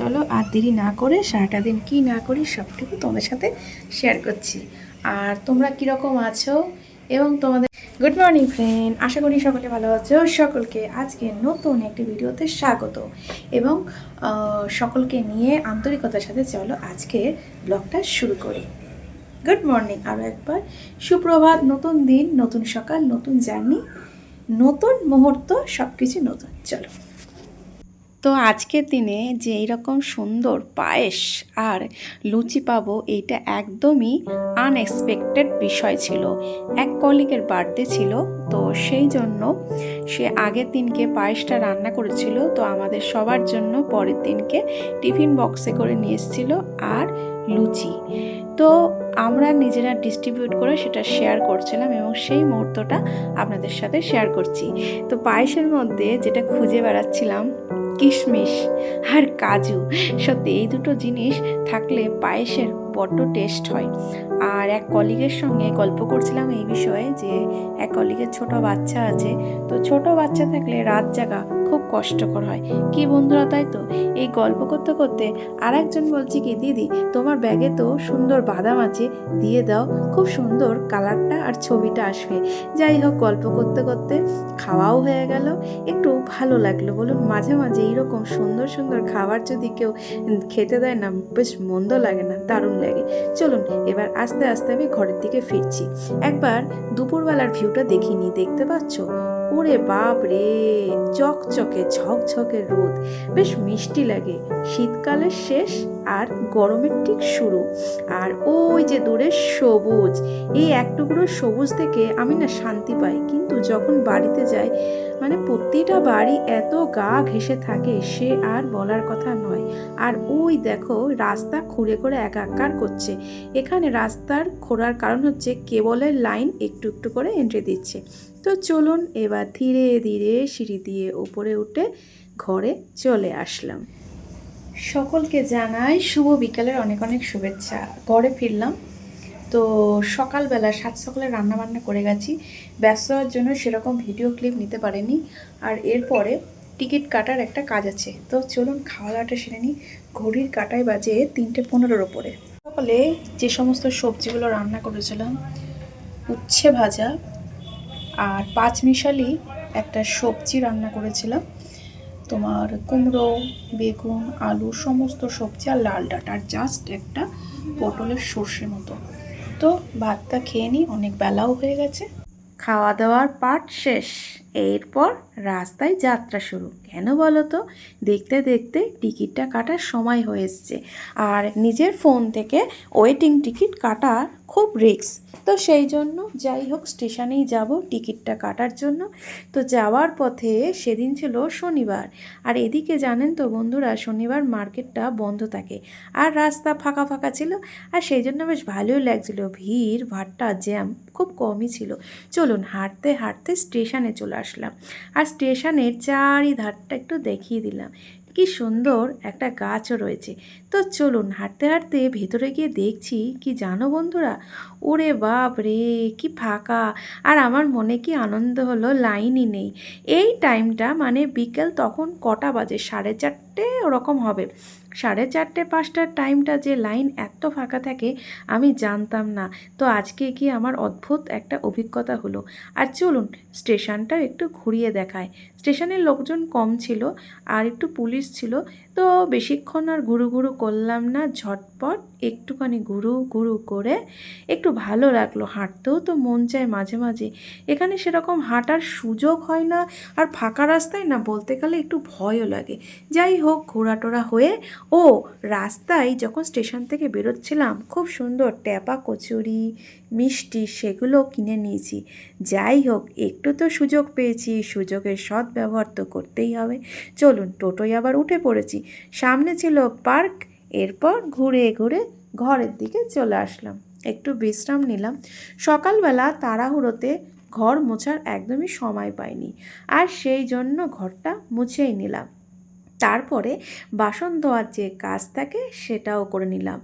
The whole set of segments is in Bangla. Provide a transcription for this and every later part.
চলো আর দেরি না করে সারাটা দিন কী না করি সবটুকু তোমাদের সাথে শেয়ার করছি। আর তোমরা কীরকম আছো এবং তোমাদের গুড মর্নিং ফ্রেন্ড আশা করি সকলে ভালো আছো। সকলকে আজকে নতুন একটি ভিডিওতে স্বাগত। এবং সকলকে নিয়ে আন্তরিকতার সাথে চলো আজকে ব্লগটা শুরু করি। গুড মর্নিং আরও একবার। সুপ্রভাত, নতুন দিন, নতুন সকাল, নতুন জার্নি নতুন মুহূর্ত সব কিছু নতুন। চলো। তো আজকের দিনে যে এইরকম সুন্দর পায়েস আর লুচি পাবো, এইটা একদমই আনএক্সপেক্টেড বিষয় ছিল। এক কলিগের বার্থডে ছিল, তো সেই জন্য সে আগের দিনকে পায়েসটা রান্না করেছিল, তো আমাদের সবার জন্য পরের দিনকে টিফিন বক্সে করে নিয়ে এসেছিল আর লুচি। তো আমরা নিজেরা ডিস্ট্রিবিউট করে সেটা শেয়ার করছিলাম এবং সেই মুহূর্তটা আপনাদের সাথে শেয়ার করছি। তো পায়েসের মধ্যে যেটা খুঁজে বেড়াচ্ছিলাম, কিশমিশ আর কাজু। সত্যি, এই দুটো জিনিস থাকলে পায়েসের বড্ড টেস্ট হয়। আর এক কলিগের সঙ্গে গল্প করছিলাম এই বিষয়ে যে, এক কলিগের ছোট বাচ্চা আছে, তো ছোট বাচ্চা থাকলে রাত জাগা খুব কষ্টকর হয়। কি বন্ধুরা, তাই তো? এই গল্প করতে করতে আর একজন বলছে কি, দিদি, তোমার ব্যাগে তো সুন্দর বাদাম আছে, দিয়ে দাও। খুব সুন্দর কালারটা আর ছবিটা আসবে। যাই হোক, গল্প করতে করতে খাওয়াও হয়ে গেল। একটু ভালো লাগল, বলুন। মাঝে মাঝে এইরকম সুন্দর সুন্দর খাবার যদি কেউ খেতে দেয় না, বেশ মন্দ লাগে না, দারুণ লাগে। চলুন, এবার আস্তে আস্তে আমি ঘরের দিকে ফিরছি। একবার দুপুরবেলার ভিউটা দেখিনি, দেখতে পাচ্ছ? ওরে বাপ রে চকচকে, ঝকঝকে রোদ। বেশ মিষ্টি লাগে। শীতকালের শেষ আর গরমের ঠিক শুরু। আর ওই যে দূরে সবুজ, এই এক টুকরো সবুজ থেকে আমি না শান্তি পাই। কিন্তু যখন বাড়িতে যাই মানে প্রতিটা বাড়ি এত গা ঘেসে থাকে, সে আর বলার কথা নয়। আর ওই দেখো, রাস্তা খুঁড়ে করে একাকার করছে। এখানে রাস্তার খোঁড়ার কারণ হচ্ছে, কেবলের লাইন একটু একটু করে এন্ট্রি দিচ্ছে। তো চলুন এবার ধীরে ধীরে সিঁড়ি দিয়ে উপরে উঠে ঘরে চলে আসলাম। সকলকে জানাই শুভ বিকালের অনেক অনেক শুভেচ্ছা। ঘরে ফিরলাম। তো সকালবেলা সাত সকালে রান্না বান্না করে গেছি। ব্যস্ত হওয়ার জন্য সেরকম ভিডিও ক্লিপ নিতে পারেনি। আর এরপরে টিকিট কাটার একটা কাজ আছে। তো চলুন খাওয়া দাওয়াটা সেরে নিই। ঘড়ির কাটায় বাজে তিনটে পনেরোর ওপরে। সকালে যে সমস্ত সবজিগুলো রান্না করেছিলাম, উচ্ছে ভাজা আর পাঁচ মিশালি একটা সবজি রান্না করেছিলাম। তোমার কুমড়ো, বেগুন, আলু, সমস্ত সবজি আর লাল ডাটা আর জাস্ট একটা পটলের সর্ষে মতো। তো ভাতটা খেয়ে নিই, অনেক বেলাও হয়ে গেছে। খাওয়া দাওয়ার পাট শেষ। এরপর রাস্তায় যাত্রা শুরু। কেন বলো তো? দেখতে দেখতে টিকিটটা কাটার সময় হয়ে এসছে। আর নিজের ফোন থেকে ওয়েটিং টিকিট কাটা খুব রিস্ক। তো সেই জন্য যাই হোক, স্টেশনেই যাব টিকিটটা কাটার জন্য। তো যাওয়ার পথে সেদিন ছিল শনিবার। আর এদিকে জানেন তো বন্ধুরা, শনিবার মার্কেটটা বন্ধ থাকে। আর রাস্তা ফাঁকা ফাঁকা ছিল। আর সেই জন্য বেশ ভালোই লাগছিল। ভিড় ভাট্টা জ্যাম খুব কমই ছিল। চলুন, হাঁটতে হাঁটতে স্টেশনে চলে আসলাম। আর স্টেশনের চারিধারটা একটু দেখিয়ে দিলাম। কি সুন্দর একটা গাছও রয়েছে। তো চলুন, হাঁটতে হাঁটতে ভেতরে গিয়ে দেখছি, কি জানো বন্ধুরা? ওরে বাপ রে, কি ফাঁকা। আর আমার মনে কি আনন্দ হলো, লাইনই নেই। এই টাইমটা মানে বিকেল তখন কটা বাজে? সাড়ে চারটে ওরকম হবে। সাড়ে চারটে পাঁচটার টাইমটা যে লাইন এত ফাঁকা থাকে, আমি জানতাম না। তো আজকে কি আমার অদ্ভুত একটা অভিজ্ঞতা হলো। আর চলুন স্টেশনটা একটু ঘুরিয়ে দেখায়। স্টেশনের লোকজন কম ছিল, আর একটু পুলিশ ছিল তো বেশিক্ষণ আর ঘুরু ঘুরু করলাম না, ঝটপট একটুখানি ঘুরু ঘুরু করে একটু ভালো লাগল হাঁটতেও তো মন চায় মাঝে মাঝে। এখানে সেরকম হাঁটার সুযোগ হয় না আর ফাঁকা রাস্তায় না বলতে গেলে একটু ভয়ও লাগে। যাই হোক, ঘোরাটোরা হয়ে ও রাস্তায় যখন স্টেশন থেকে বেরোচ্ছিলাম, খুব সুন্দর ট্যাপা কচুরি, মিষ্টি সেগুলো কিনে নিয়েছি। যাই হোক, একটু তো সুযোগ পেয়েছি, সুযোগের সদ্ব্যবহার তো করতেই হবে। চলুন, টোটোয় আবার উঠে পড়েছি। সামনে ছিল পার্ক, এরপর ঘুরে ঘুরে ঘরের দিকে চলে আসলাম। একটু বিশ্রাম নিলাম। সকালবেলা তাড়াহুড়োতে ঘর মোছার একদমই সময় পাইনি, আর সেই জন্য ঘরটা মুছেই নিলাম। তারপরে বাসন ধোয়ার যে কাজ থাকে সেটাও করে নিলাম।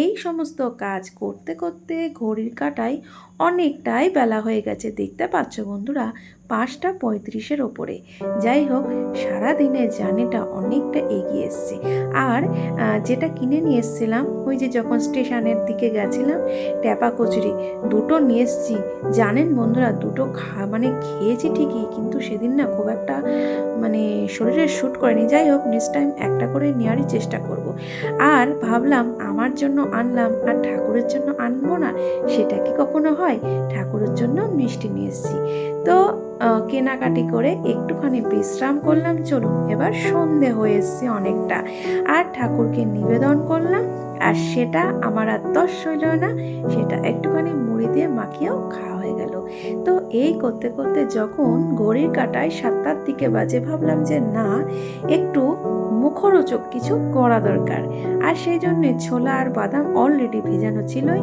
এই সমস্ত কাজ করতে করতে ঘড়ির কাটায় অনেকটাই বেলা হয়ে গেছে। দেখতে পাচ্ছ বন্ধুরা পাঁচটা পঁয়ত্রিশের ওপরে। যাই হোক সারাদিনে জার্নিটা অনেকটা এগিয়ে এসছে। আর যেটা কিনে নিয়ে এসেছিলাম, ওই যে যখন স্টেশনের দিকে গেছিলাম, ট্যাপা কচুরি, দুটো নিয়ে এসেছি। জানেন বন্ধুরা, দুটো খা মানে খেয়েছি ঠিকই, কিন্তু সেদিন না খুব একটা মানে শরীরে শ্যুট করেনি। যাই হোক নেক্সট টাইম একটা করে নেওয়ারই চেষ্টা করব। আর ভাবলাম, আমার জন্য আনলাম, আর ঠাকুরের জন্য আনব না, সেটা কি কখনো হয়? ঠাকুরের জন্য মিষ্টি নিয়ে এসেছি। তো কেনাকাটি করে একটুখানি বিশ্রাম করলাম। চলুন এবার সন্ধে হয়ে এসছে অনেকটা। আর ঠাকুরকে নিবেদন করলাম। আর সেটা আমার আর দশ সইল না, সেটা একটুখানি মুড়ি দিয়ে মাখিয়েও খাওয়া হয়ে গেল। তো এই করতে করতে যখন ঘড়ির কাটায় সাতটার দিকে বাজে ভাবলাম যে না, একটু মুখরোচক কিছু করা দরকার। আর সেই জন্যে ছোলা আর বাদাম অলরেডি ভেজানো ছিলই।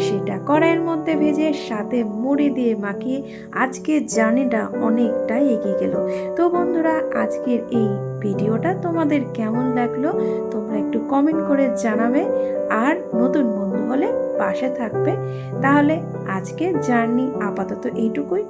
সেটা কড়াইয়ের মধ্যে ভেজে সাথে মুড়ি দিয়ে মাখিয়ে আজকে জার্নিটা অনেকটাই এগিয়ে গেল। তো বন্ধুরা, আজকের এই ভিডিওটা তোমাদের কেমন লাগল? তোমরা একটু কমেন্ট করে জানাবে। আর নতুন বন্ধু হলে পাশে থাকবে। তাহলে আজকের জার্নি আপাতত এইটুকুই।